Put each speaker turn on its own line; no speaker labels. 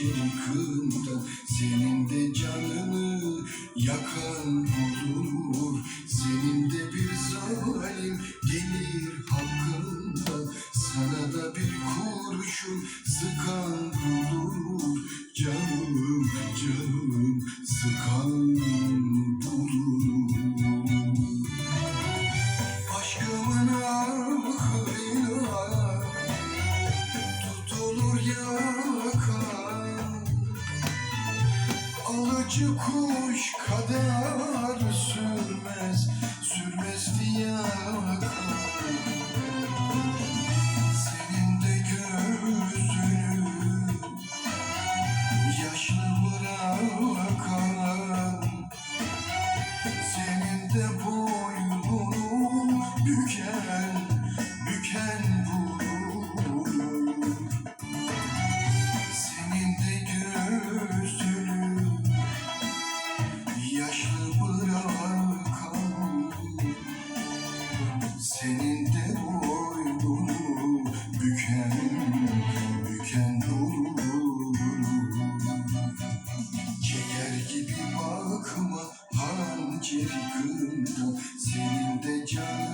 yıkımdan Senin de canını yakan bulunur Senin de bir zalim gelir hakkında. Sana da bir kurşun sıkan bulunur Canım canım sıkan bulunur Alıcı kuş kadar sürmez, sürmez fiyakan Senin de gözünü yaşlı bırakan Senin de boynunu büken Senin de boynunu büken, büken vurur Çeker gibi bakma hançer kında Senin de canını